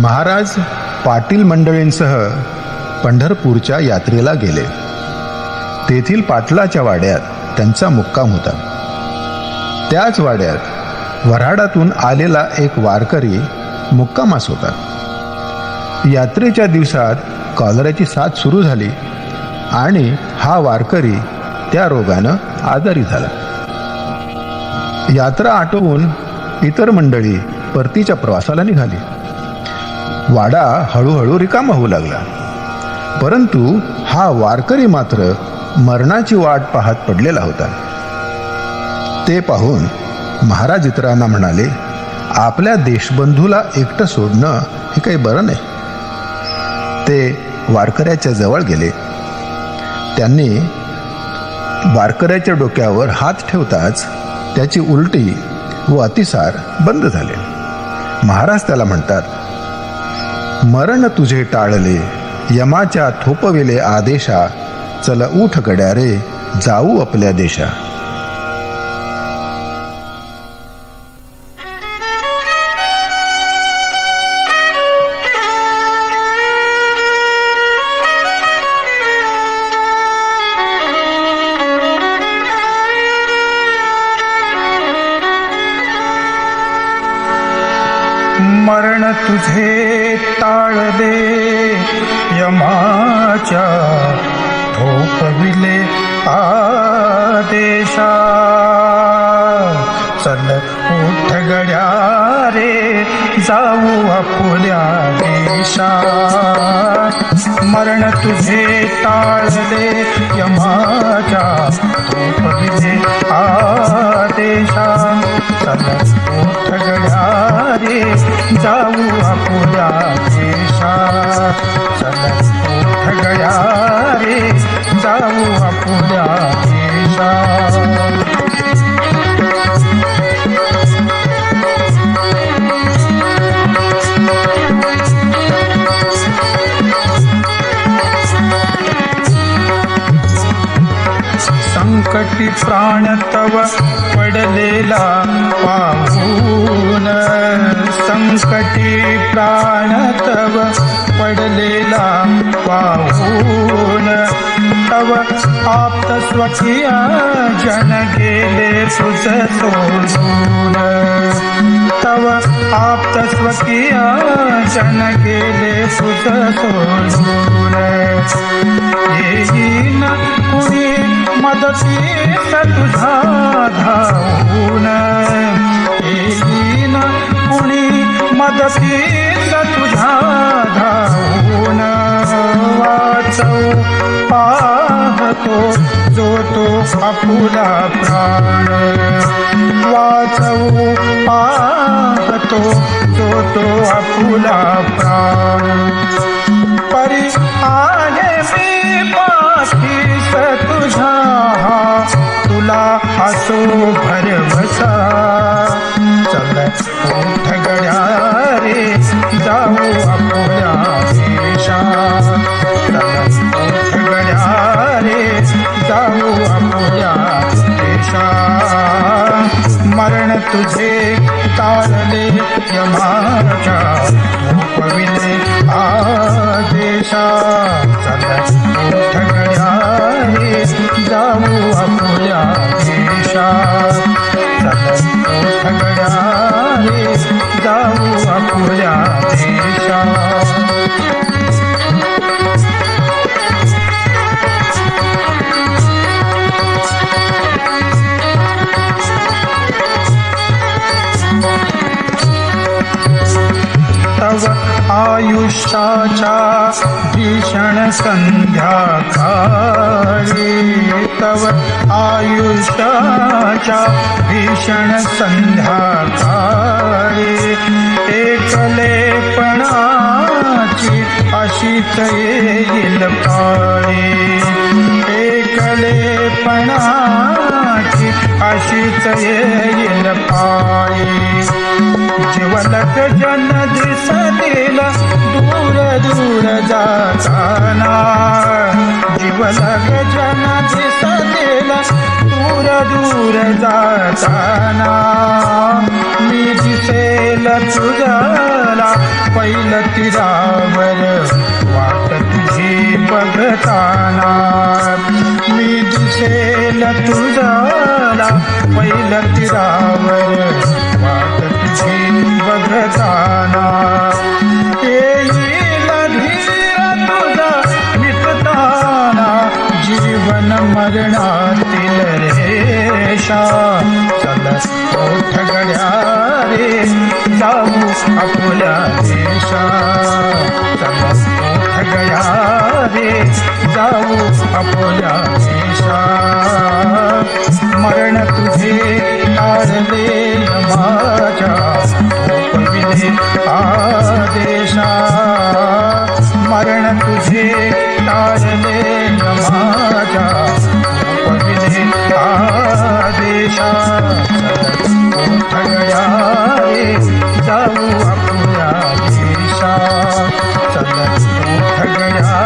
महाराज पाटील मंडळींसह पंढरपूरच्या यात्रेला गेले. तेथील पाटलाच्या वाड्यात त्यांचा मुक्काम होता. त्याच वाड्यात वऱ्हाडातून आलेला एक वारकरी मुक्कामास होता. यात्रेच्या दिवसात कॉलऱ्याची साथ सुरू झाली आणि हा वारकरी त्या रोगानं आजारी झाला. यात्रा आटोवून इतर मंडळी परतीच्या प्रवासाला निघाली. वाडा हळूहळू रिकामा होऊ लागला. परंतु हा वारकरी मात्र मरणाची वाट पाहत पडलेला होता. ते पाहून महाराज इतरांना म्हणाले आपल्या देशबंधूला एकटं सोडणं हे काही बरं नाही. ते वारकऱ्याच्या जवळ गेले. त्यांनी वारकऱ्याच्या डोक्यावर हात ठेवताच त्याची उलटी व अतिसार बंद झाले. महाराज त्याला म्हणतात मरण तुझे टाळले. यमाच्या थोपविले आदेशा. चल उठ गड्या रे जाऊ आपल्या देशा. मरण तुझे टाळले यमाच्या थोपविले आदेशा. चल उठ गड्या रे जाऊ आपुल्या देशा. मरण तुझे टाळले यमाच्या थोपविले आदेशा. चल उठ जाऊ आपुल्या देशा संकटी प्राण तव पडलेला पाहून. संकटी प्राण तव पडलेला पाहून. तव आप्त स्वकीय जन गेले तुझ सोडून. तव आप्त स्वकीय जन गेले तुझ सोडून. येईन कुणी मदतीस तुझा धावून येईन कुणी मदतीस तुझा धावून वाचव. पाहतो जो तो आपुला प्राण. वाचव. पाहतो जो तो आपुला प्राण. परी आहे मी तुला असो भरवसा चल ओठ गड्या रे जाऊ रे जाऊ आपुल्या देशा तव आयुष्याच्या भीषण संध्याकाळी तव आयुष्याच्या भीषण संध्याकाळी एकलेपणाची अशीच येईल पाळी. एकलेपणाची अशीच येईल पाळी. जीवलक जन दिसतील दूर दूर जाताना. जीवलक जन दिसतील दूर दूर दूर जाताना. मी दिसेल तुझला पहिलं तिरावर वाट तुझी बघताना. मी दिसेल तुझला पहिलं तिरावर तुझी येईल धीर तुझा मिटताना जीवन मरणातील रेषा। चल ओठ गड्या रे जाऊ आपल्या देशा चल ओठ गड्या रे जाऊ आपल्या देशा मरण तुझे तारले मा आदेशा मरण तुझे टाळले माझ्या गोपविले आदेशा ठगया रे जाऊ आपल्या देशा चल ठगया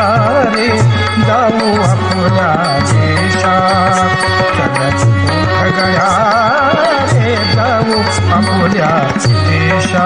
रे जाऊ आपल्या देशा चल जाऊ देशा